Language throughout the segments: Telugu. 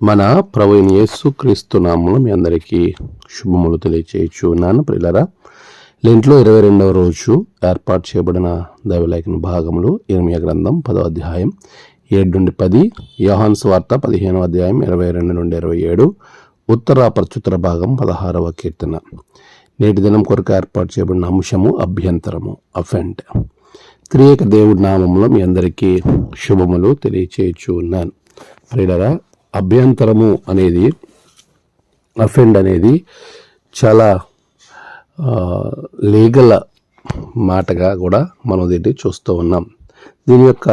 మన ప్రవీణ్ యేసు క్రీస్తు నామములు మీ అందరికీ శుభములు తెలియచేయచ్చు నాన్న ప్రిల్లరా లెంట్లో ఇరవై రెండవ రోజు ఏర్పాటు చేయబడిన దైవలేఖన భాగములు ఇరవై గ్రంథం పదో అధ్యాయం ఏడు నుండి పది యోహాన్స్ వార్త పదిహేనవ అధ్యాయం ఇరవై రెండు నుండి ఇరవై ఏడు ఉత్తర ప్రచుత్తర భాగం పదహారవ కీర్తన. నేటి దినం కొరకు ఏర్పాటు చేయబడిన అంశము అభ్యంతరము అఫెంట్. త్రియేక దేవుడి నామంలో మీ అందరికీ శుభములు తెలియచేయచ్చు ఉన్నాను ప్రియులరా అభ్యంతరము అనేది అఫెండ్ అనేది చాలా లీగల్ మాటగా కూడా మనం దీన్ని చూస్తూ ఉన్నాం. దీని యొక్క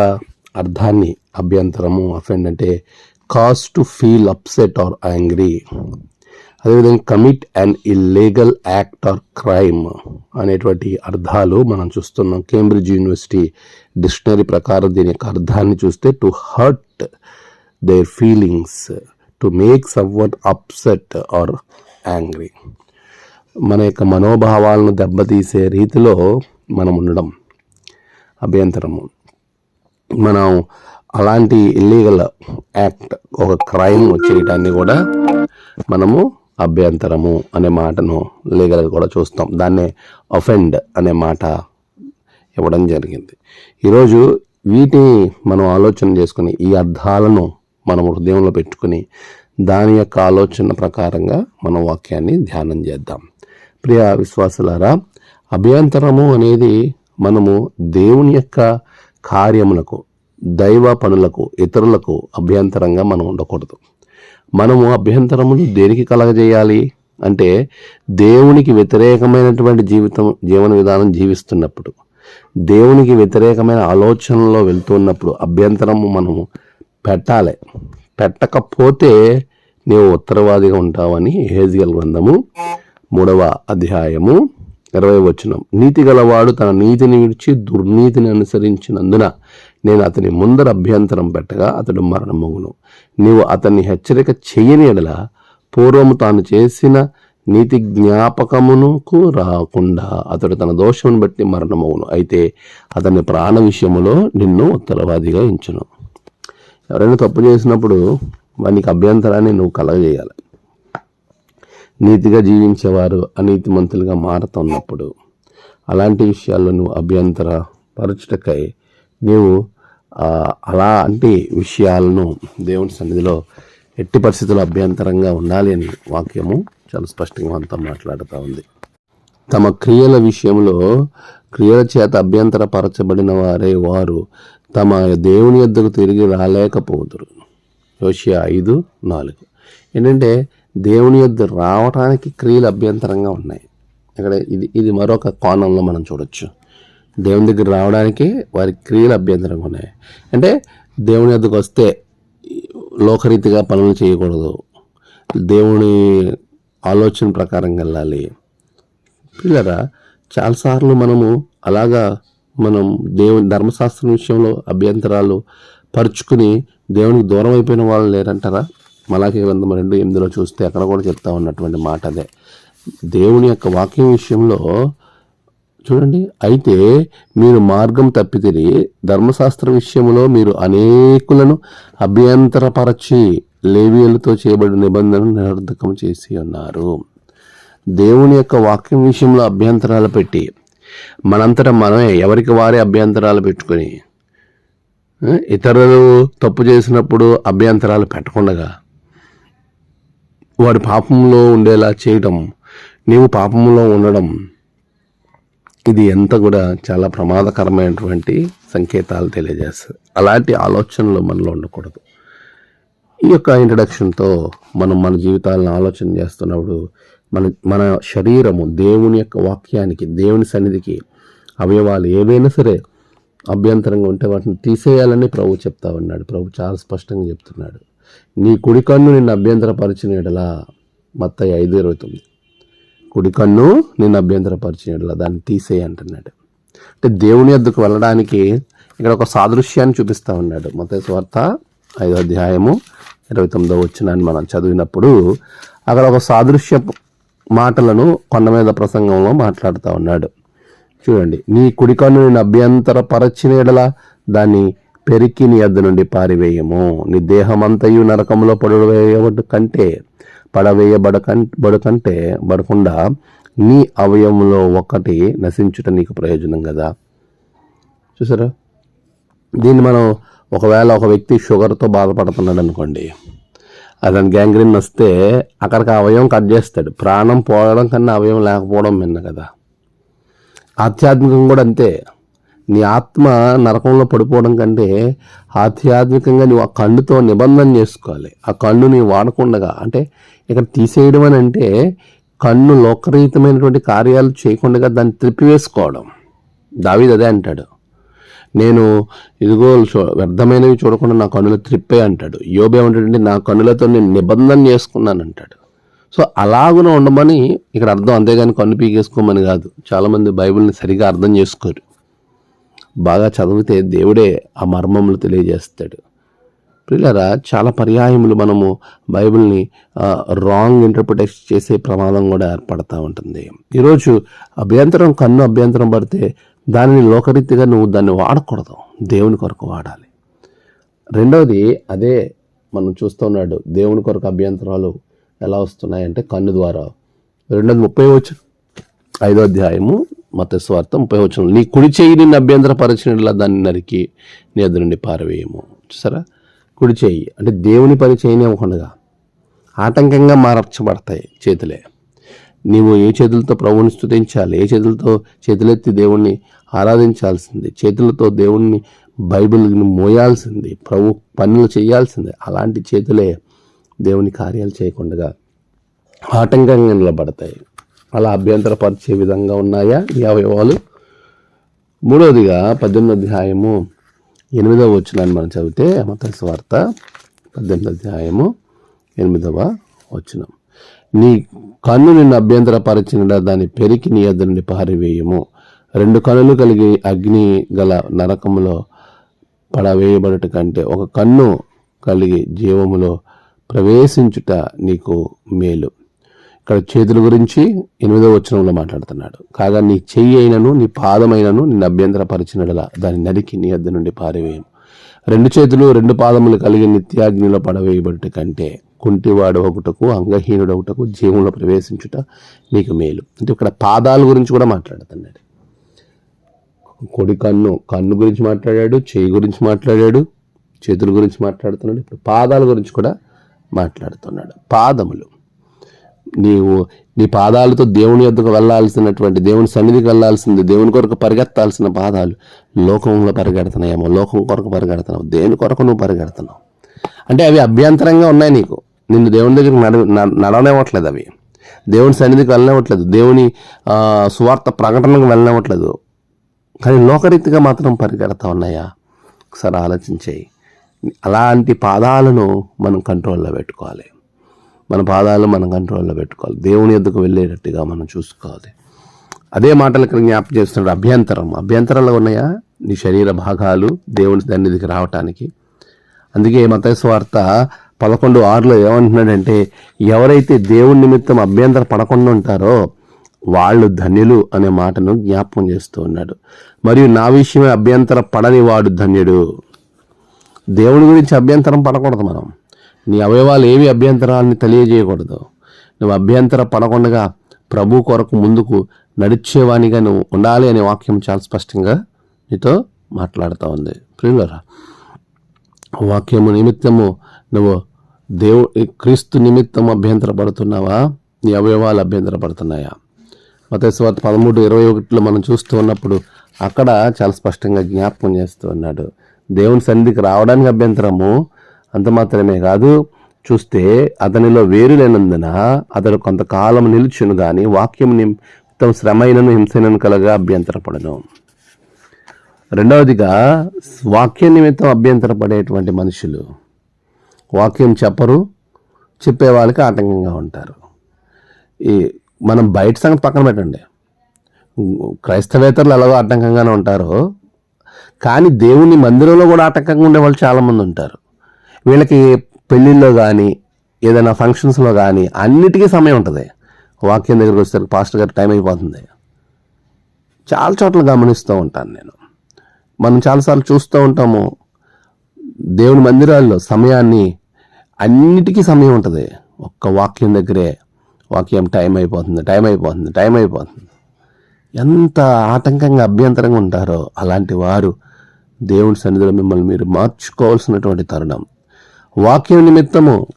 అర్థాన్ని అభ్యంతరము అఫెండ్ అంటే cause to feel upset or angry అదేవిధంగా commit and illegal act or crime అనేటువంటి అర్థాలు మనం చూస్తున్నాం. కేంబ్రిడ్జ్ యూనివర్సిటీ డిక్షనరీ ప్రకారం దీని యొక్క అర్థాన్ని చూస్తే to hurt their feelings to make someone upset or angry మన యొక్క మనోభావాలను దెబ్బతీసే రీతిలో మనం ఉండడం అభ్యంతరము. మనం అలాంటి ఇల్లీగల్ యాక్ట్ ఒక క్రైమ్ చేయటాన్ని కూడా మనము అభ్యంతరము అనే మాటను లీగల్గా కూడా చూస్తాం. దాన్నే అఫెండ్ అనే మాట ఇవ్వడం జరిగింది. ఈరోజు వీటిని మనం ఆలోచన చేసుకుని ఈ అర్థాలను మనం హృదయంలో పెట్టుకుని దాని యొక్క ఆలోచన ప్రకారంగా మన వాక్యాన్ని ధ్యానం చేద్దాం. ప్రియ విశ్వాసులారా అభ్యంతరము అనేది మనము దేవుని యొక్క కార్యములకు దైవ పనులకు ఇతరులకు అభ్యంతరంగా మనం ఉండకూడదు. మనము అభ్యంతరములు దేనికి కలగజేయాలి అంటే దేవునికి వ్యతిరేకమైనటువంటి జీవితం జీవన విధానం జీవిస్తున్నప్పుడు దేవునికి వ్యతిరేకమైన ఆలోచనలో వెళ్తున్నప్పుడు అభ్యంతరము మనము పెట్టాలి. పెట్టకపోతే నీవు ఉత్తరవాదిగా ఉంటావని హేజియల్ గ్రంథము మూడవ అధ్యాయము ఇరవై వచనం. నీతి గలవాడు తన నీతిని విడిచి దుర్నీతిని అనుసరించినందున నేను అతని ముందర అభ్యంతరం పెట్టగా అతడు మరణమగును. నీవు అతన్ని హెచ్చరిక చేయని ఎడల పూర్వము తాను చేసిన నీతి జ్ఞాపకమునకు రాకుండా అతడు తన దోషమును బట్టి మరణమవును అయితే అతని ప్రాణ విషయములో నిన్ను ఉత్తరవాదిగా ఎంచును ఎవరైనా తప్పు చేసినప్పుడు వానికి అభ్యంతరాన్ని నువ్వు కలగజేయాలి. నీతిగా జీవించేవారు అనీతిమంతులుగా మారుతున్నప్పుడు అలాంటి విషయాల్లో నువ్వు అభ్యంతర పరచుటకై నీవు అలాంటి విషయాలను దేవుని సన్నిధిలో ఎట్టి పరిస్థితుల్లో అభ్యంతరంగా ఉండాలి అని వాక్యము చాలా స్పష్టంగా అంతా మాట్లాడుతూ ఉంది. తమ క్రియల విషయంలో క్రియల చేత అభ్యంతర పరచబడిన వారే వారు తమ దేవుని యొద్దకు తిరిగి రాలేకపోదురు. యోషియా ఐదు నాలుగు. ఏంటంటే దేవుని యొద్ద రావటానికి క్రియలు అభ్యంతరంగా ఉన్నాయి. ఇక్కడ ఇది ఇది మరొక కోణంలో మనం చూడొచ్చు. దేవుని దగ్గర రావడానికి వారి క్రియలు అభ్యంతరంగా ఉన్నాయి. అంటే దేవుని యొద్దకు వస్తే లోకరీతిగా పనులు చేయకూడదు. దేవుని ఆలోచన ప్రకారం వెళ్ళాలి. పిల్లరా చాలాసార్లు మనము అలాగా మనం దేవుని ధర్మశాస్త్రం విషయంలో అభ్యంతరాలు పరుచుకుని దేవునికి దూరం అయిపోయిన వాళ్ళు లేరంటారా? మలాకి గ్రంథం రెండు ఎనిమిదిలో చూస్తే అక్కడ కూడా చెప్తా ఉన్నటువంటి మాట అదే. దేవుని యొక్క వాక్యం విషయంలో చూడండి అయితే మీరు మార్గం తప్పితిరి ధర్మశాస్త్ర విషయంలో మీరు అనేకులను అభ్యంతరపరచి లేవియలతో చేయబడిన నిబంధనను నిరర్ధకం చేసి ఉన్నారు. దేవుని యొక్క వాక్యం విషయంలో అభ్యంతరాలు పెట్టి మనంతటా మనమే ఎవరికి వారే అభ్యంతరాలు పెట్టుకొని ఇతరులు తప్పు చేసినప్పుడు అభ్యంతరాలు పెట్టకుండా వాడు పాపంలో ఉండేలా చేయడం నీవు పాపంలో ఉండడం ఇది ఎంత కూడా చాలా ప్రమాదకరమైనటువంటి సంకేతాలు తెలియజేస్తుంది. అలాంటి ఆలోచనలు మనలో ఉండకూడదు. ఈ యొక్క ఇంట్రడక్షన్తో మనం మన జీవితాలను ఆలోచన చేస్తున్నప్పుడు మన మన శరీరము దేవుని యొక్క వాక్యానికి దేవుని సన్నిధికి అవయవాలు ఏవైనా సరే అభ్యంతరంగా ఉంటే వాటిని తీసేయాలని ప్రభు చెప్తా ఉన్నాడు. ప్రభు చాలా స్పష్టంగా చెప్తున్నాడు. నీ కుడి కన్ను నిన్ను అభ్యంతరపరిచిన మత్త మొత్త ఐదు ఇరవై తొమ్మిది. కుడి కన్ను నిన్ను అభ్యంతరపరిచిన దాన్ని తీసేయి అంటున్నాడు. అంటే దేవుని ఎద్దుకు వెళ్ళడానికి ఇక్కడ ఒక సాదృశ్యాన్ని చూపిస్తూ ఉన్నాడు. మత స్వార్థ ఐదో అధ్యాయము ఇరవై తొమ్మిదో వచ్చినాన్ని మనం చదివినప్పుడు అక్కడ ఒక సాదృశ్య మాటలను కొండ మీద ప్రసంగంలో మాట్లాడుతూ ఉన్నాడు. చూడండి నీ కుడికన్ను నేను అభ్యంతర పరచిన దాన్ని పెరికి నీ అద్దు నుండి పారివేయము. నీ దేహమంతయు నరకంలో పడవేయబడు కంటే పడవేయబడ బడకంటే బడకుండా నీ అవయవంలో ఒకటి నశించుట నీకు ప్రయోజనం కదా చూసారా? దీన్ని మనం ఒకవేళ ఒక వ్యక్తి షుగర్తో బాధపడుతున్నాడు అనుకోండి అతని గ్యాంగ్రీన్ వస్తే అక్కడికి అవయవం కట్ చేస్తాడు. ప్రాణం పోవడం కన్నా అవయవం లేకపోవడం మిన్న కదా. ఆధ్యాత్మికం కూడా అంతే. నీ ఆత్మ నరకంలో పడిపోవడం కంటే ఆధ్యాత్మికంగా నువ్వు ఆ కన్నుతో నిబంధన చేసుకోవాలి. ఆ కన్ను నీ వాడకుండగా అంటే ఇక్కడ తీసేయడం అని అంటే కన్ను లోకరహితమైనటువంటి కార్యాలు చేయకుండా దాన్ని త్రిప్పివేసుకోవడం. దావీద్ అదే అంటాడు. నేను ఇదిగో చూ- వ్యర్థమైనవి చూడకుండా నా కన్నులు త్రిప్పే అంటాడు. యోబే ఏమంటాడంటే నా కన్నులతో నేను నిబంధన చేసుకున్నాను అంటాడు సో అలాగున ఉండమని ఇక్కడ అర్థం. అంతేగాని కన్ను పీకేసుకోమని కాదు. చాలామంది బైబిల్ని సరిగా అర్థం చేసుకోరు. బాగా చదివితే దేవుడే ఆ మర్మములు తెలియజేస్తాడు. పిల్లరా చాలా పర్యాయములు మనము బైబిల్ని రాంగ్ ఇంటర్ప్రిటేషన్ చేసే ప్రమాదం కూడా ఏర్పడతా ఉంటుంది. ఈరోజు అభ్యంతరం కన్ను అభ్యంతరం పడితే దానిని లోకరీతిగా నువ్వు దాన్ని వాడకూడదు. దేవుని కొరకు వాడాలి. రెండవది అదే మనం చూస్తూ ఉన్నాడు. దేవుని కొరకు అభ్యంతరాలు ఎలా వస్తున్నాయంటే కన్ను ద్వారా. రెండోది ముప్పై వచ్చిన ఐదో అధ్యాయము మత స్వార్థం ముప్పై వచ్చిన నీ కుడి చేయి నిన్ను అభ్యంతరపరిచినట్లా దాన్ని నరికి నీ ఎదురు నుండి పారవేయము. చూసారా? కుడి చేయి. అంటే దేవుని పని చేయనివ్వకుండా ఆటంకంగా మార్చబడతాయి చేతులే. నీవు ఏ చేతులతో ప్రభువుని స్థుతించాలి ఏ చేతులతో చేతులెత్తి దేవుణ్ణి ఆరాధించాల్సింది చేతులతో దేవుణ్ణి బైబిల్ని మోయాల్సింది ప్రభు పనులు చేయాల్సిందే అలాంటి చేతులే దేవుని కార్యాలు చేయకుండా ఆటంకంగా నిలబడతాయి. అలా అభ్యంతరపరిచే విధంగా ఉన్నాయా? ఈ అవయవాలు మూడవదిగా పద్దెనిమిది అధ్యాయము ఎనిమిదవ వచనాన్ని మనం చదివితే మత వార్త పద్దెనిమిది అధ్యాయము ఎనిమిదవ వచనం. నీ కన్ను నిన్ను అభ్యంతరపరిచిన దాన్ని పెరికి నీ ఎద్దు నుండి పారివేయము రెండు కన్నులు కలిగి అగ్ని గల నరకములో పడవేయబడట కంటే ఒక కన్ను కలిగి జీవములో ప్రవేశించుట నీకు మేలు. ఇక్కడ చేతుల గురించి ఎనిమిదో వచనంలో మాట్లాడుతున్నాడు. కాగా నీ చెయ్యి అయినను నీ పాదమైనను నిన్ను అభ్యంతరపరిచినడలా దాన్ని నరికి నీ అద్దె నుండి పారివేయము. రెండు చేతులు రెండు పాదములు కలిగి నిత్యాగ్నిలో పడవేయబడుట కంటే కుంటివాడు ఒకటకు అంగహీనుడు ఒకటకు జీవంలో ప్రవేశించుట నీకు మేలు. అంటే ఇక్కడ పాదాల గురించి కూడా మాట్లాడుతున్నాడు. కొడి కన్ను కన్ను గురించి మాట్లాడాడు చేయి గురించి మాట్లాడాడు చేతుల గురించి మాట్లాడుతున్నాడు ఇప్పుడు పాదాల గురించి కూడా మాట్లాడుతున్నాడు. పాదములు. నీవు నీ పాదాలతో దేవుని యొద్దకు వెళ్ళాల్సినటువంటి దేవుని సన్నిధికి వెళ్ళాల్సింది దేవుని కొరకు పరిగెత్తాల్సిన పాదాలు లోకంలో పరిగెడుతున్నాయేమో లోకం కొరకు పరిగెడుతున్నావు దేని కొరకు నువ్వు పరిగెడుతున్నావు? అంటే అవి అభ్యంతరంగా ఉన్నాయి నీకు. నిన్ను దేవుని దగ్గరికి నడ న- నడవనివ్వట్లేదు అవి. దేవుని సన్నిధికి వెళ్ళనివ్వట్లేదు. దేవుని స్వార్థ సువార్త ప్రకటనకు వెళ్ళనివ్వట్లేదు. కానీ లోకరీతిగా మాత్రం పరిగెడతా ఉన్నాయా? ఒకసారి ఆలోచించేయి. అలాంటి పాదాలను మనం కంట్రోల్లో పెట్టుకోవాలి. మన పాదాలను మనం కంట్రోల్లో పెట్టుకోవాలి. దేవుని ఎద్దుకు వెళ్ళేటట్టుగా మనం చూసుకోవాలి. అదే మాటలు ఇక్కడ జ్ఞాపకం చేస్తున్నాడు అభ్యంతరం. అభ్యంతరాలు ఉన్నాయా? నీ శరీర భాగాలు దేవుని సన్నిధికి రావటానికి. అందుకే మత స్వార్థ పదకొండు ఆరులో ఏమంటున్నాడంటే ఎవరైతే దేవుని నిమిత్తం అభ్యంతర పడకుండా ఉంటారో వాళ్ళు ధన్యులు అనే మాటను జ్ఞాపకం చేస్తూ ఉన్నాడు. మరియు నా విషయమే అభ్యంతర పడని వాడు ధన్యుడు. దేవుని గురించి అభ్యంతరం పడకూడదు మనం. నీ అవయవాలు ఏవి అభ్యంతరాలని తెలియజేయకూడదు. నువ్వు అభ్యంతర పడకుండా ప్రభు కొరకు ముందుకు నడిచేవానిగా నువ్వు ఉండాలి అనే వాక్యం చాలా స్పష్టంగా నీతో మాట్లాడుతూ ఉంది. ప్రియులరా వాక్యము నిమిత్తము నువ్వు దేవు క్రీస్తు నిమిత్తం అభ్యంతరపడుతున్నావా? నీ అవయవాలు అభ్యంతరపడుతున్నాయా? పడుతున్నాయా పదమూడు ఇరవై ఒకటిలో మనం చూస్తూ ఉన్నప్పుడు అక్కడ చాలా స్పష్టంగా జ్ఞాపకం చేస్తూ ఉన్నాడు. దేవుని సన్నిధికి రావడానికి అభ్యంతరము అంత మాత్రమే కాదు. చూస్తే అతనిలో వేరు లేనందున అతడు కొంతకాలం నిలుచును కానీ వాక్యం నిమిత్తం శ్రమైనను హింసైనను కలగా అభ్యంతరపడను. రెండవదిగా వాక్య నిమిత్తం అభ్యంతరపడేటువంటి మనుషులు. వాక్యం చెప్పరు చెప్పే వాళ్ళకి ఆటంకంగా ఉంటారు. ఈ మనం బయట సంగతి పక్కన పెట్టండి. క్రైస్తవేతరులు ఎలాగో ఆటంకంగానే ఉంటారు కానీ దేవుని మందిరంలో కూడా ఆటంకంగా ఉండే వాళ్ళు చాలామంది ఉంటారు. వీళ్ళకి పెళ్ళిళ్ళలో కానీ ఏదైనా ఫంక్షన్స్లో కానీ అన్నిటికీ సమయం ఉంటుంది. వాక్యం దగ్గరికి వచ్చేసరికి పాస్టర్ గారు టైం అయిపోతుంది. చాలా చోట్ల గమనిస్తూ ఉంటాను నేను. మనం చాలాసార్లు చూస్తూ ఉంటాము దేవుని మందిరాల్లో సమయాన్ని అన్నిటికీ సమయం ఉంటుంది. ఒక్క వాక్యం దగ్గరే వాక్యం టైం అయిపోతుంది టైం అయిపోతుంది టైం అయిపోతుంది. ఎంత ఆటంకంగా అభ్యంతరంగా ఉంటారో అలాంటి వారు దేవుని సన్నిధిలో మిమ్మల్ని మీరు మార్చుకోవాల్సినటువంటి తరుణం. వాక్యం నిమిత్తము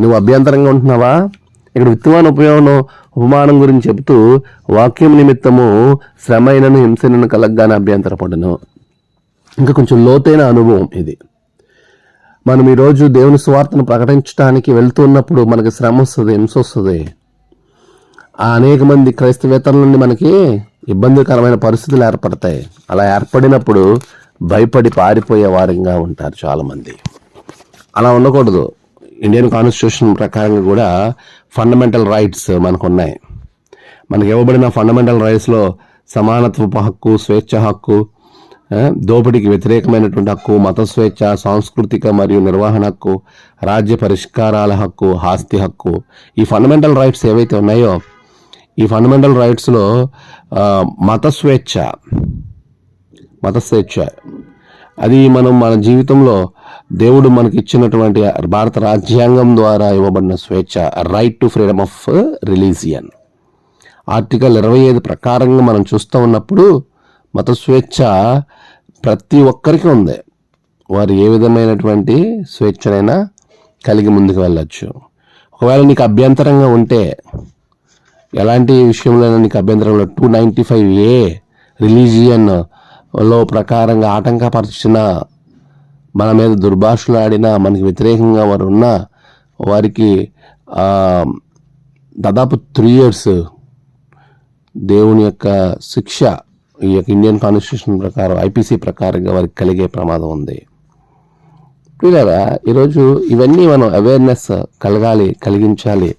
నువ్వు అభ్యంతరంగా ఉంటున్నావా? ఇక్కడ విత్తమాన ఉపయోగం ఉపమానం గురించి చెబుతూ వాక్యం నిమిత్తము శ్రమైనను హింసనను కలగ్గానే అభ్యంతరపడను. ఇంకా కొంచెం లోతైన అనుభవం ఇది. మనం ఈరోజు దేవుని స్వార్థను ప్రకటించడానికి వెళ్తున్నప్పుడు మనకి శ్రమ వస్తుంది హింస వస్తుంది. ఆ అనేక మంది క్రైస్తవేతల నుండి మనకి ఇబ్బందికరమైన పరిస్థితులు ఏర్పడతాయి. అలా ఏర్పడినప్పుడు భయపడి పారిపోయే వారంగా ఉంటారు చాలామంది. అలా ఉండకూడదు. ఇండియన్ కాన్స్టిట్యూషన్ ప్రకారంగా కూడా ఫండమెంటల్ రైట్స్ మనకు ఉన్నాయి మనకి ఇవ్వబడిన ఫండమెంటల్ రైట్స్లో సమానత్వపు హక్కు స్వేచ్ఛ హక్కు దోపిడీకి వ్యతిరేకమైనటువంటి హక్కు మత స్వేచ్ఛ సాంస్కృతిక మరియు నిర్వహణ హక్కు రాజ్య పరిష్కారాల హక్కు ఆస్తి హక్కు ఈ ఫండమెంటల్ రైట్స్ ఏవైతే ఉన్నాయో ఈ ఫండమెంటల్ రైట్స్లో మత స్వేచ్ఛ మత స్వేచ్ఛ. అది మనం మన జీవితంలో దేవుడు మనకి ఇచ్చినటువంటి భారత రాజ్యాంగం ద్వారా ఇవ్వబడిన స్వేచ్ఛ right to freedom of religion article ఇరవై ఐదు ప్రకారంగా మనం చూస్తూ ఉన్నప్పుడు మత స్వేచ్ఛ ప్రతి ఒక్కరికి ఉంది. వారు ఏ విధమైనటువంటి స్వేచ్ఛనైనా కలిగి ముందుకు వెళ్ళచ్చు. ఒకవేళ నీకు అభ్యంతరంగా ఉంటే ఎలాంటి విషయంలో నీకు అభ్యంతరంలో టూ నైంటీ ఫైవ్ ఏ రిలీజియన్లో ప్రకారంగా ఆటంకపరిచిన మన మీద దుర్భాషలు ఆడినా మనకి వ్యతిరేకంగా వారు ఉన్నా వారికి దాదాపు త్రీ ఇయర్స్ దేవుని యొక్క శిక్ష ఈ యొక్క ఇండియన్ కాన్స్టిట్యూషన్ ప్రకారం ఐపీసీ ప్రకారంగా వారికి కలిగే ప్రమాదం ఉంది. పిల్లరా ఈరోజు ఇవన్నీ మనం అవేర్నెస్ కలగాలి కలిగించాలి.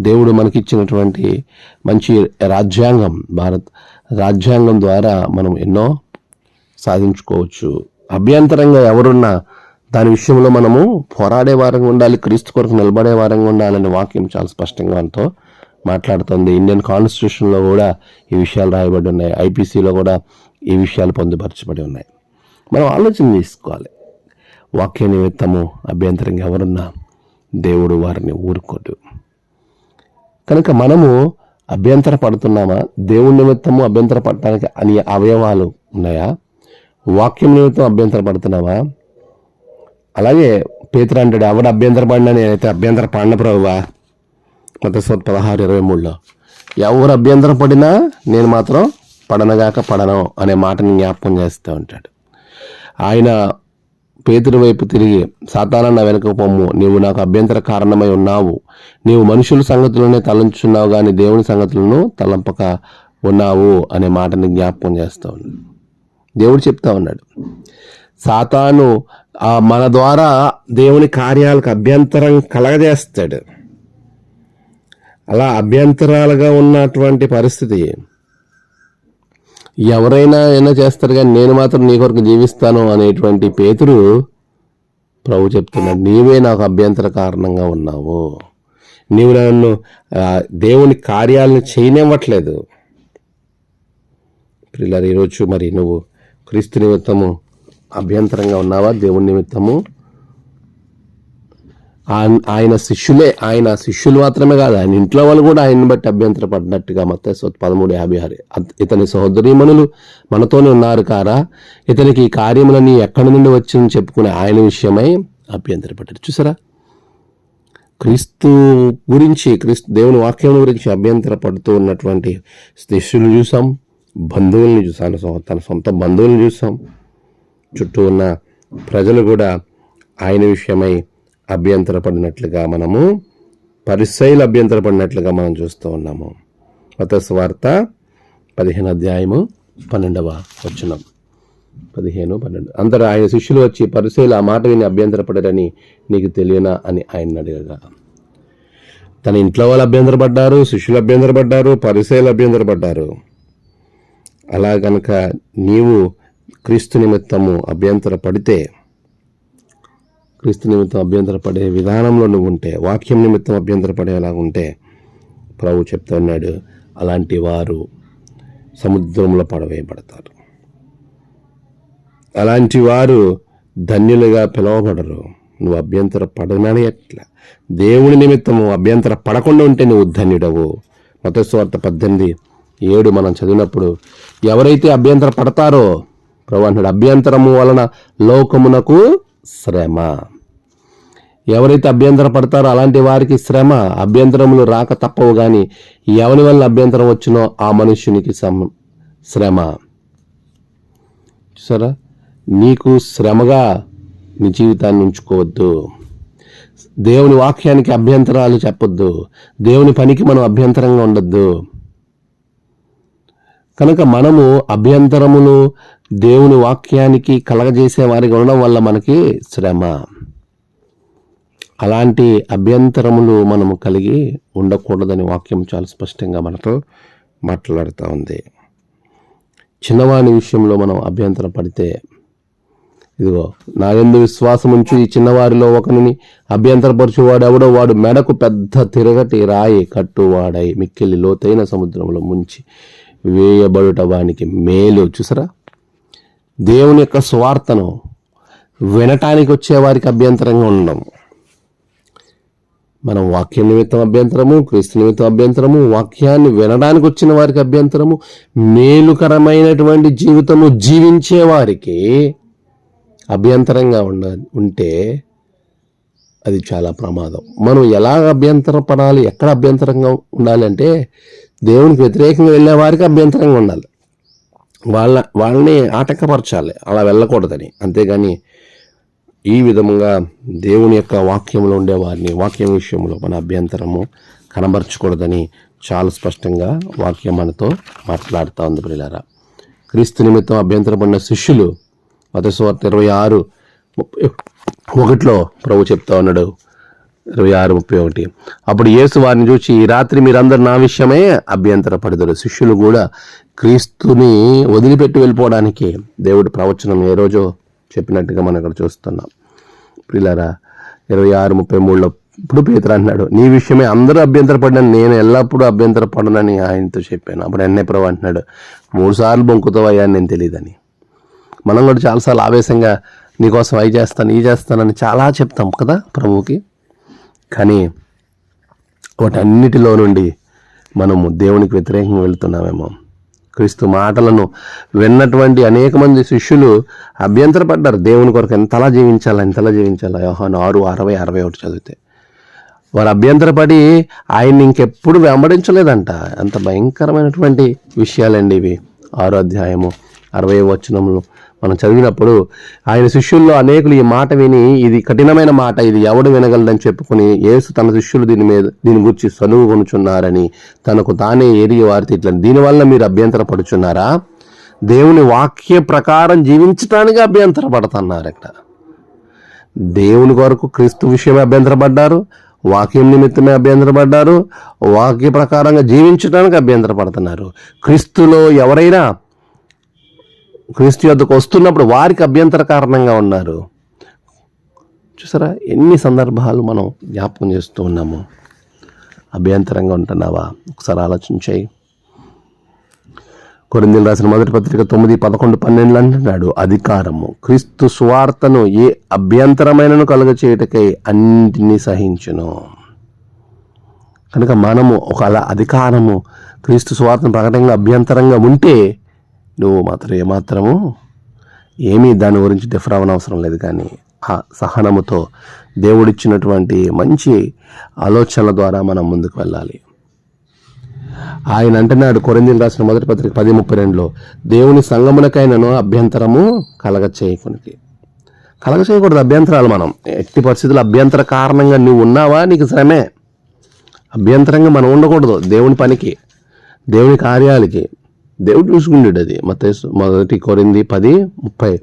దేవుడు మనకిచ్చినటువంటి మంచి రాజ్యాంగం భారత్ రాజ్యాంగం ద్వారా మనం ఎన్నో సాధించుకోవచ్చు. అభ్యంతరంగా ఎవరున్నా దాని విషయంలో మనము పోరాడే వారంగా ఉండాలి క్రీస్తు కొరకు నిలబడే వారంగా ఉండాలనే వాక్యం చాలా స్పష్టంగా మనతో మాట్లాడుతుంది. ఇండియన్ కాన్స్టిట్యూషన్లో కూడా ఈ విషయాలు రాయబడి ఉన్నాయి. ఐపీసీలో కూడా ఈ విషయాలు పొందుపరచబడి ఉన్నాయి. మనం ఆలోచన చేసుకోవాలి వాక్య నిమిత్తము అభ్యంతరంగా ఎవరున్నా దేవుడు వారిని ఊరుకోడు. కనుక మనము అభ్యంతర పడుతున్నామా? దేవుడి నిమిత్తము అభ్యంతర పడటానికి అని అవయవాలు ఉన్నాయా? వాక్యం నిమిత్తం అభ్యంతర పడుతున్నావా అలాగే పేతురు అంటాడు ఎవడు అభ్యంతర పడినా నేనైతే అభ్యంతర పడిన ప్రభువా. మతస్వత్ పదహారు ఇరవై మూడులో ఎవరు అభ్యంతరం పడినా నేను మాత్రం పడనగాక పడను అనే మాటని జ్ఞాపకం చేస్తూ ఉంటాడు. ఆయన పేతుడి వైపు తిరిగి సాతానన్న వెనుక పొమ్ము. నీవు నాకు అభ్యంతర కారణమై ఉన్నావు. నీవు మనుషుల సంగతులనే తలంచున్నావు కానీ దేవుని సంగతులను తలంపక ఉన్నావు అనే మాటని జ్ఞాపకం చేస్తూ ఉన్నాడు. దేవుడు చెప్తా ఉన్నాడు సాతాను మన ద్వారా దేవుని కార్యాలకు అభ్యంతరం కలగజేస్తాడు. అలా అభ్యంతరాలుగా ఉన్నటువంటి పరిస్థితి. ఎవరైనా ఏమైనా చేస్తారు కానీ నేను మాత్రం నీ కొరకు జీవిస్తాను అనేటువంటి పేతురు ప్రభు చెప్తున్నాడు నీవే నాకు అభ్యంతర కారణంగా ఉన్నావు. నీవు నన్ను దేవుని కార్యాలను చేయనివ్వట్లేదు. పిల్లలు ఈరోజు మరి నువ్వు క్రీస్తు నిమిత్తము అభ్యంతరంగా ఉన్నావా? దేవుని నిమిత్తము ఆయన శిష్యులే ఆయన శిష్యులు మాత్రమే కాదు ఆయన ఇంట్లో వాళ్ళు కూడా ఆయన్ని బట్టి అభ్యంతర పడినట్టుగా మొత్తం పదమూడు యాభై ఆరు. ఇతని సహోదరీమణులు మనతోనే ఉన్నారు కారా ఇతనికి ఈ కార్యములని ఎక్కడి నుండి వచ్చిందని చెప్పుకునే ఆయన విషయమై అభ్యంతరపడ్డారు. చూసారా? క్రీస్తు గురించి క్రీస్తు దేవుని వాక్యం గురించి అభ్యంతర పడుతూ ఉన్నటువంటి శిష్యులు చూసాం బంధువుల్ని చూసాం తన సొంత బంధువుల్ని చూసాం. చుట్టూ ఉన్న ప్రజలు కూడా ఆయన విషయమై అభ్యంతరపడినట్లుగా మనము పరిశైలు అభ్యంతరపడినట్లుగా మనం చూస్తూ ఉన్నాము. మత పదిహేను అధ్యాయము పన్నెండవ వచనం. పదిహేను పన్నెండు. అందరూ ఆయన శిష్యులు వచ్చి పరిశైలు ఆ మాట విని అభ్యంతరపడరని నీకు తెలియనా అని ఆయన అడగగా తన ఇంట్లో వాళ్ళు అభ్యంతరపడ్డారు శిష్యులు అభ్యంతరపడ్డారు పరిశైలు అభ్యంతరపడ్డారు. అలా గనక నీవు క్రీస్తు నిమిత్తము అభ్యంతరపడితే క్రీస్తు నిమిత్తం అభ్యంతర పడే విధానంలో నువ్వు ఉంటే వాక్యం నిమిత్తం అభ్యంతర పడేలాగా ఉంటే ప్రభు చెప్తున్నాడు అలాంటి వారు సముద్రంలో పడవేయబడతారు. అలాంటి వారు ధన్యులుగా పిలువబడరు. నువ్వు అభ్యంతర పడనని ఎట్లా? దేవుని నిమిత్తము అభ్యంతర పడకుండా ఉంటే నువ్వు ధన్యుడవు. మతస్వార్థ పద్దెనిమిది ఏడు మనం చదివినప్పుడు ఎవరైతే అభ్యంతర పడతారో ప్రభు అంటున్నాడు అభ్యంతరము వలన లోకమునకు శ్రమ. ఎవరైతే అభ్యంతర పడతారో అలాంటి వారికి శ్రమ అభ్యంతరములు రాక తప్పవు కానీ ఎవరి వల్ల అభ్యంతరం వచ్చినో ఆ మనుష్యునికి సమ శ్రమ. చూసారా? నీకు శ్రమగా నీ జీవితాన్ని ఉంచుకోవద్దు. దేవుని వాక్యానికి అభ్యంతరాలు చెప్పొద్దు. దేవుని పనికి మనం అభ్యంతరంగా ఉండొద్దు. కనుక మనము అభ్యంతరములు దేవుని వాక్యానికి కలగజేసే వారికి ఉండడం వల్ల మనకి శ్రమ. అలాంటి అభ్యంతరములు మనము కలిగి ఉండకూడదని వాక్యం చాలా స్పష్టంగా మనతో మాట్లాడుతూ ఉంది. చిన్నవాని విషయంలో మనం అభ్యంతర పడితే ఇదిగో నా ఎందు విశ్వాసం ఉంచి ఈ చిన్నవారిలో ఒకరిని అభ్యంతరపరచువాడు ఎవడో వాడు మెడకు పెద్ద తిరగటి రాయి కట్టువాడై మిక్కిలి లోతైన సముద్రంలో ముంచి వేయబడుట వానికి మేలు. చూసారా? దేవుని యొక్క స్వార్థను వినటానికి వచ్చే వారికి అభ్యంతరంగా ఉండడం మనం వాక్యం నిమిత్తం అభ్యంతరము క్రీస్తు నిమిత్తం అభ్యంతరము వాక్యాన్ని వినడానికి వచ్చిన వారికి అభ్యంతరము మేలుకరమైనటువంటి జీవితము జీవించే వారికి అభ్యంతరంగా ఉండ ఉంటే అది చాలా ప్రమాదం. మనం ఎలా అభ్యంతరం పడాలి ఎక్కడ అభ్యంతరంగా ఉండాలి అంటే దేవునికి వ్యతిరేకంగా వెళ్ళే వారికి అభ్యంతరంగా ఉండాలి. వాళ్ళ వాళ్ళని ఆటంకపరచాలి. అలా వెళ్ళకూడదని. అంతేగాని ఈ విధముగా దేవుని యొక్క వాక్యంలో ఉండే వారిని వాక్యం విషయంలో మన అభ్యంతరము కనబరచకూడదని చాలా స్పష్టంగా వాక్యం మనతో మాట్లాడుతూ ఉంది ప్రియులారా. క్రీస్తు నిమిత్తం అభ్యంతరపడిన శిష్యులు మతస్వార్త ఇరవై ఆరు ముప్పై ఒకటిలో ప్రభు చెప్తా ఉన్నాడు. ఇరవై ఆరు ముప్పై ఒకటి. అప్పుడు యేసు వారిని చూసి ఈ రాత్రి మీరందరు నా విషయమే అభ్యంతరపడదురు. శిష్యులు కూడా క్రీస్తుని వదిలిపెట్టి వెళ్ళిపోవడానికి దేవుడు ప్రవచనం ఏ రోజో చెప్పినట్టుగా మనం ఇక్కడ చూస్తున్నాం. పిల్లరా ఇరవై ఆరు ముప్పై మూడులో ఇప్పుడు పేతురు అంటున్నాడు నీ విషయమే అందరూ అభ్యంతరపడ్డాను నేను ఎల్లప్పుడూ అభ్యంతరపడనని ఆయనతో చెప్పాను. అప్పుడు ఎన్నే ప్రభు అంటున్నాడు మూడుసార్లు బొంకుతావయ్యా అని నేను తెలియదని. మనం కూడా చాలాసార్లు ఆవేశంగా నీకోసం అవి చేస్తాను ఈ చేస్తానని చాలా చెప్తాం కదా ప్రభువుకి. కానీ వాటన్నిటిలో నుండి మనము దేవునికి వ్యతిరేకంగా వెళ్తున్నామేమో. క్రీస్తు మాటలను విన్నటువంటి అనేక మంది శిష్యులు అభ్యంతరపడ్డారు. దేవుని కొరకు ఎంతలా జీవించాలా ఎంతలా జీవించాలా? యోహాను ఆరు అరవై అరవై ఒకటి చదివితే. వారు అభ్యంతరపడి ఆయన్ని ఇంకెప్పుడు వెంబడించలేదంట. అంత భయంకరమైనటువంటి విషయాలండి ఇవి. ఆరో అధ్యాయము అరవై వచనములు. మనం చదివినప్పుడు ఆయన శిష్యుల్లో అనేకులు ఈ మాట విని ఇది కఠినమైన మాట ఇది ఎవడు వినగలదని చెప్పుకుని యేసు తన శిష్యులు దీని మీద దీని గురించి సనుగుకొనుచున్నారని తనకు తానే ఏరి వారి ఇట్లా దీనివల్ల మీరు అభ్యంతర పడుచున్నారా దేవుని వాక్య ప్రకారం జీవించటానికి అభ్యంతర పడుతున్నారు ఇక్కడ. దేవుని కొరకు క్రీస్తు విషయమే అభ్యంతరపడ్డారు వాక్యం నిమిత్తమే అభ్యంతరపడ్డారు వాక్య ప్రకారంగా జీవించడానికి అభ్యంతరపడుతున్నారు. క్రీస్తులో ఎవరైనా క్రీస్తు యొద్దకు వస్తున్నప్పుడు వారికి అభ్యంతర కారణంగా ఉన్నారు. చూసారా? ఎన్ని సందర్భాలు మనం జ్ఞాపకం చేస్తూ ఉన్నాము. అభ్యంతరంగా ఉంటున్నావా? ఒకసారి ఆలోచించాయి కొరిందీలు రాసిన మొదటి పత్రిక తొమ్మిది పదకొండు పన్నెండులు అంటున్నాడు అధికారము క్రీస్తు సువార్తను ఏ అభ్యంతరమైనను కలుగ చేయటకై అన్నింటినీ సహించును. కనుక మనము ఒక అలా అధికారము క్రీస్తు స్వార్థను ప్రకటనగా అభ్యంతరంగా ఉంటే నువ్వు మాత్రం ఏమాత్రము ఏమీ దాని గురించి డిఫర్ అవ్వనవసరం లేదు కానీ ఆ సహనముతో దేవుడిచ్చినటువంటి మంచి ఆలోచనల ద్వారా మనం ముందుకు వెళ్ళాలి. ఆయన అంటున్నాడు కొరిందీలు రాసిన మొదటి పత్రిక పది ముప్పై రెండులో దేవుని సంగమునకైనను అభ్యంతరము కలగ చేయకునికి కలగ చేయకూడదు అభ్యంతరాలు మనం. ఎట్టి పరిస్థితులు అభ్యంతర కారణంగా నువ్వు ఉన్నావా? నీకు శ్రమే. అభ్యంతరంగా మనం ఉండకూడదు దేవుని పనికి దేవుని కార్యాలకి. దేవుడు చూసుకుంటాడు అది. మత మొదటి కొరింది పది ముప్పై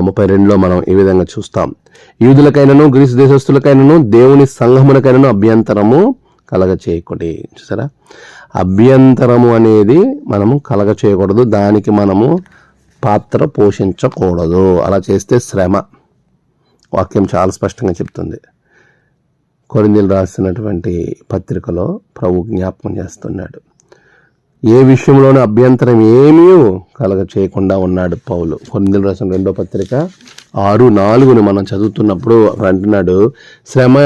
ముప్పై రెండులో మనం ఈ విధంగా చూస్తాం. యూదులకైనను గ్రీసు దేశస్తులకైనను దేవుని సంఘమునకైనను అభ్యంతరము కలగ చేయకూడదు చూసారా? అభ్యంతరము అనేది మనము కలగ చేయకూడదు దానికి మనము పాత్ర పోషించకూడదు. అలా చేస్తే శ్రమ. వాక్యం చాలా స్పష్టంగా చెప్తుంది. కొరిందీలు రాసినటువంటి పత్రికలో ప్రభు జ్ఞాపకం చేస్తున్నాడు. ఏ విషయంలోనూ అభ్యంతరం ఏమీ కలగ చేయకుండా ఉన్నాడు పౌలు. కొన్ని రాసిన రెండో పత్రిక ఆరు నాలుగుని మనం చదువుతున్నప్పుడు అంటున్నాడు శ్రమ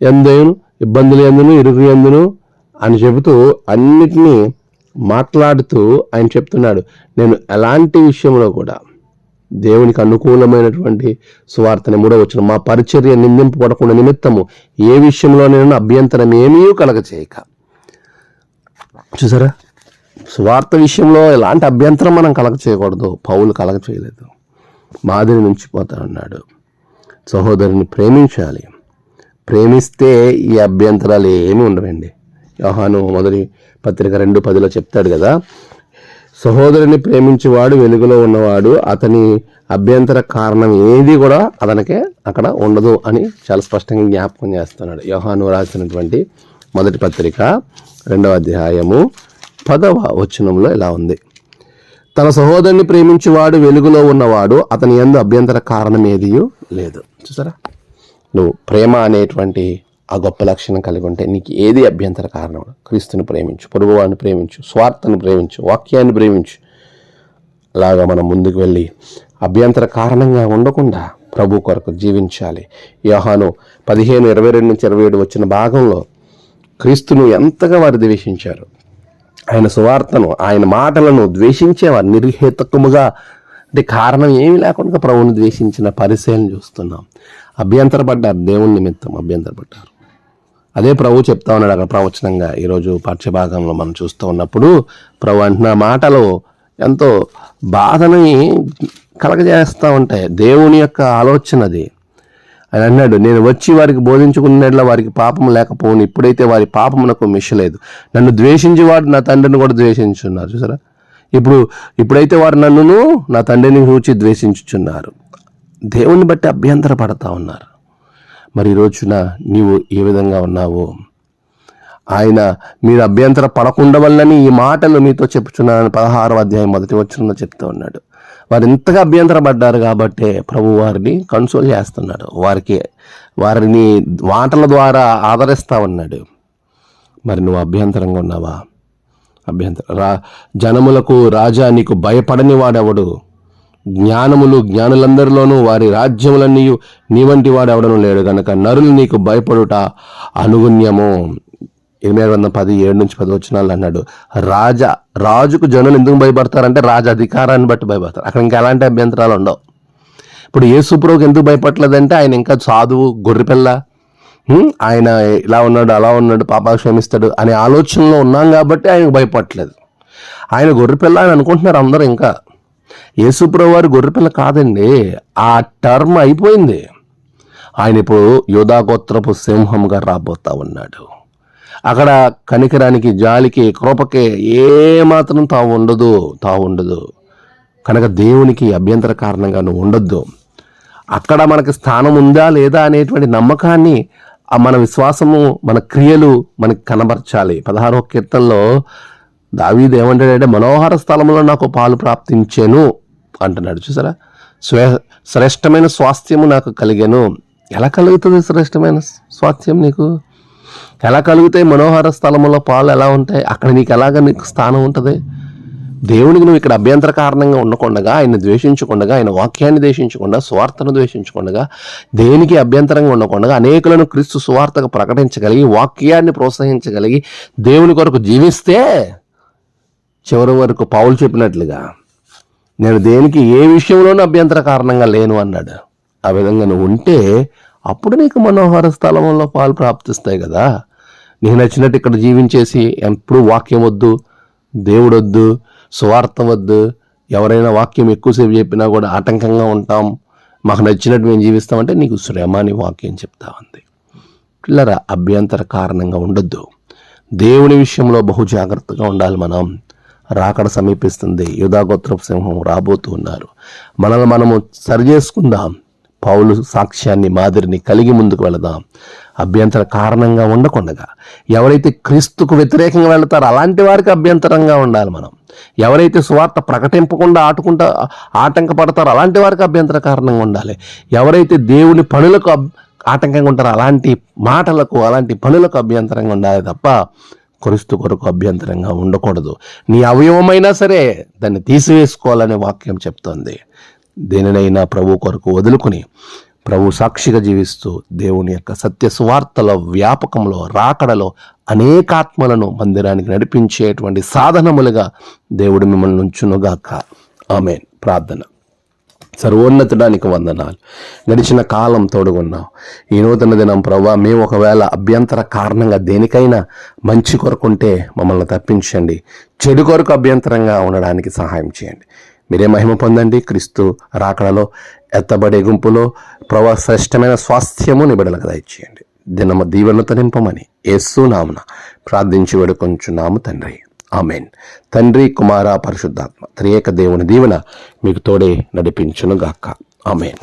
ఎందును ఇబ్బందులు ఎందును ఇరుగు ఎందును? అని చెబుతూ అన్నిటినీ మాట్లాడుతూ ఆయన చెప్తున్నాడు నేను ఎలాంటి విషయంలో కూడా దేవునికి అనుకూలమైనటువంటి సువార్తని మూడో వచ్చిన మా పరిచర్య నిందింపబడకుండా నిమిత్తము ఏ విషయంలో నేను అభ్యంతరం ఏమీ కలగ చేయక చూసారా? స్వార్థ విషయంలో ఎలాంటి అభ్యంతరం మనం కలగ చేయకూడదు పౌలు కలగ చేయలేదు మాదిరి నుంచి పోతానన్నాడు సహోదరుని ప్రేమించాలి. ప్రేమిస్తే ఈ అభ్యంతరాలు ఏమీ ఉండవండి. యోహాను మొదటి పత్రిక రెండు పదిలో చెప్తాడు కదా సహోదరుని ప్రేమించేవాడు వెలుగులో ఉన్నవాడు అతని అభ్యంతర కారణం ఏది కూడా అతనికి అక్కడ ఉండదు అని చాలా స్పష్టంగా జ్ఞాపకం చేస్తున్నాడు. యోహాను రాసినటువంటి మొదటి పత్రిక రెండవ అధ్యాయము పదవ వచనంలో ఇలా ఉంది. తన సహోదరుని ప్రేమించేవాడు వెలుగులో ఉన్నవాడు అతని ఎందు అభ్యంతర కారణం ఏది లేదు. చూసారా? నువ్వు ప్రేమ అనేటువంటి ఆ గొప్ప లక్షణం కలిగి ఉంటే నీకు ఏది అభ్యంతర కారణం? క్రీస్తుని ప్రేమించు పొరుగువాడిని ప్రేమించు స్వార్థను ప్రేమించు వాక్యాన్ని ప్రేమించు. అలాగా మనం ముందుకు వెళ్ళి అభ్యంతర కారణంగా ఉండకుండా ప్రభు కొరకు జీవించాలి. యోహాను పదిహేను ఇరవై రెండు నుంచి ఇరవై ఏడు వచ్చిన భాగంలో క్రీస్తును ఎంతగా వారు ద్వేషించారు? ఆయన సువార్తను ఆయన మాటలను ద్వేషించేవారు నిర్హేతకముగా. అంటే కారణం ఏమీ లేకుండా ప్రభువుని ద్వేషించిన పరిశీలన చూస్తున్నాం. అభ్యంతరపడ్డారు దేవుని నిమిత్తం అభ్యంతరపడ్డారు. అదే ప్రభు చెప్తా ఉన్నాడు అక్కడ ప్రవచనంగా ఈరోజు పాఠ్యభాగంలో మనం చూస్తూ ఉన్నప్పుడు ప్రభు అంటున్న మాటలు ఎంతో బాధని కలగజేస్తూ ఉంటాయి. దేవుని యొక్క ఆలోచనది. ఆయన అన్నాడు. నేను వచ్చి వారికి బోధించుకున్నట్ల వారికి పాపం లేకపోను ఇప్పుడైతే వారి పాపమునకు మిషలేదు నన్ను ద్వేషించేవాడు నా తండ్రిని కూడా ద్వేషించున్నారు చూసారా? ఇప్పుడు ఇప్పుడైతే వారు నన్నును నా తండ్రిని చూచి ద్వేషించుచున్నారు. దేవుని బట్టి అభ్యంతర పడతా ఉన్నారు. మరి ఈ రోజున నీవు ఏ విధంగా ఉన్నావు? ఆయన మీరు అభ్యంతర పడకుండా వల్లని ఈ మాటలు మీతో చెప్పుచున్నానని పదహారవ అధ్యాయం మొదటి వచ్చిన చెప్తూ ఉన్నాడు. వారు ఇంతగా అభ్యంతరపడ్డారు కాబట్టి కాబట్టే ప్రభు వారిని కన్సోల్ చేస్తున్నాడు. వారికి వారిని మాటల ద్వారా ఆదరిస్తా ఉన్నాడు. మరి నువ్వు అభ్యంతరంగా ఉన్నావా? అభ్యంతర రా జనములకు రాజా నీకు భయపడని వాడెవడు? జ్ఞానములు జ్ఞానులందరిలోనూ వారి రాజ్యములన్నీ నీ వంటి వాడెవడను లేడు. గనక నరులు నీకు భయపడుట అనుగుణ్యము. ఎనిమిది వందల పది ఏడు నుంచి పది వచ్చినాలు అన్నాడు. రాజా రాజుకు జనులు ఎందుకు భయపడతారంటే రాజు అధికారాన్ని బట్టి భయపడతారు. అక్కడ ఇంకా ఎలాంటి అభ్యంతరాలు ఉండవు. ఇప్పుడు యేసుప్రభుకి ఎందుకు భయపడలేదంటే ఆయన ఇంకా సాధువు గొర్రెపిల్ల ఆయన ఇలా ఉన్నాడు అలా ఉన్నాడు పాప క్షమిస్తాడు అనే ఆలోచనలో ఉన్నాం కాబట్టి ఆయనకు భయపడలేదు ఆయన గొర్రెపిల్ల అని అనుకుంటున్నారు అందరూ ఇంకా. యేసుప్రభు వారి గొర్రెపిల్ల కాదండి ఆ టర్మ్ అయిపోయింది. ఆయన ఇప్పుడు యోధాగోత్రపు సింహంగా రాబోతా ఉన్నాడు. అక్కడ కనికరానికి జాలికి కృపకి ఏ మాత్రం తావు ఉండదు తావు ఉండదు. కనుక దేవునికి అభ్యంతర కారణంగా నువ్వు ఉండొద్దు. అక్కడ మనకి స్థానం ఉందా లేదా అనేటువంటి నమ్మకాన్ని మన విశ్వాసము మన క్రియలు మనకి కనబరచాలి. పదహారో కీర్తనలో దావీదు ఏమంటాడంటే మనోహర స్థలంలో నాకు పాలు ప్రాప్తించాను అంటున్నాడు. చూసారా? స్వే శ్రేష్టమైన స్వాస్థ్యము నాకు కలిగాను. ఎలా కలుగుతుంది శ్రేష్టమైన స్వాస్థ్యం నీకు? ఎలా కలుగుతాయి మనోహర స్థలంలో పాలు ఎలా ఉంటాయి? అక్కడ నీకు ఎలాగ నీకు స్థానం ఉంటుంది? దేవునికి నువ్వు ఇక్కడ అభ్యంతర కారణంగా ఉండకుండగా ఆయన ద్వేషించకుండా ఆయన వాక్యాన్ని ద్వేషించకుండా స్వార్థను ద్వేషించకుండా దేనికి అభ్యంతరంగా ఉండకుండా అనేకులను క్రీస్తు సువార్తగా ప్రకటించగలిగి వాక్యాన్ని ప్రోత్సహించగలిగి దేవుని కొరకు జీవిస్తే చివరి వరకు పావులు చెప్పినట్లుగా నేను దేనికి ఏ విషయంలోనూ అభ్యంతర కారణంగా లేను అన్నాడు. ఆ విధంగా నువ్వు ఉంటే అప్పుడు నీకు మనోహర స్థలంలో పాలు ప్రాప్తిస్తాయి కదా. నీకు నచ్చినట్టు ఇక్కడ జీవించేసి ఎప్పుడు వాక్యం వద్దు దేవుడు వద్దు వద్దు ఎవరైనా వాక్యం ఎక్కువసేపు చెప్పినా కూడా ఆటంకంగా ఉంటాం. మాకు నచ్చినట్టు మేము జీవిస్తామంటే నీకు శ్రమ అని వాక్యం చెప్తా ఉంది. పిల్లర అభ్యంతర కారణంగా ఉండొద్దు. దేవుని విషయంలో బహు జాగ్రత్తగా ఉండాలి మనం. రాకడ సమీపిస్తుంది. యుధాగోత్రపు సింహం రాబోతూ ఉన్నారు. మనల్ని మనము సరి చేసుకుందాం. పౌలు సాక్ష్యాన్ని మాదిరిని కలిగి ముందుకు వెళదాం. అభ్యంతర కారణంగా ఉండకుండగా ఎవరైతే క్రీస్తుకు వ్యతిరేకంగా వెళతారో అలాంటి వారికి అభ్యంతరంగా ఉండాలి మనం. ఎవరైతే స్వార్థ ప్రకటింపకుండా ఆటుకుంటా ఆటంకపడతారో అలాంటి వారికి అభ్యంతర కారణంగా ఉండాలి. ఎవరైతే దేవుని పనులకు ఆటంకంగా ఉంటారో అలాంటి మాటలకు అలాంటి పనులకు అభ్యంతరంగా ఉండాలి తప్ప క్రీస్తు కొరకు అభ్యంతరంగా ఉండకూడదు. నీ అవయవమైనా సరే దాన్ని తీసివేసుకోవాలనే వాక్యం చెప్తోంది. దేనినైనా ప్రభు కొరకు వదులుకొని ప్రభు సాక్షిగా జీవిస్తూ దేవుని యొక్క సత్య సువార్తల వ్యాపకంలో రాకడలో అనేకాత్మలను మందిరానికి నడిపించేటువంటి సాధనములుగా దేవుడు మిమ్మల్ని ఉంచునుగాక. ఆమె ప్రార్థన. సర్వోన్నతుడానికి వందనాలు. గడిచిన కాలం తోడుగున్నావు ఈ నూతన దినం ప్రభా మేము ఒకవేళ అభ్యంతర కారణంగా దేనికైనా మంచి కొరకుంటే మమ్మల్ని తప్పించండి. చెడు కొరకు అభ్యంతరంగా ఉండడానికి సహాయం చేయండి. మీరే మహిమ పొందండి. క్రీస్తు రాకడలో ఎత్తబడే గుంపులో ప్రభా శ్రేష్టమైన స్వాస్థ్యము నిబిడలకు దయచేయండి. దినమ దీవెనతో నింపమని యేసు నామున ప్రార్థించి వేడుకొంచున్నాము తండ్రి. ఆమెన్. తండ్రి కుమార పరిశుద్ధాత్మ త్రియేక దేవుని దీవెన మీకు తోడే నడిపించును గాక ఆమెన్.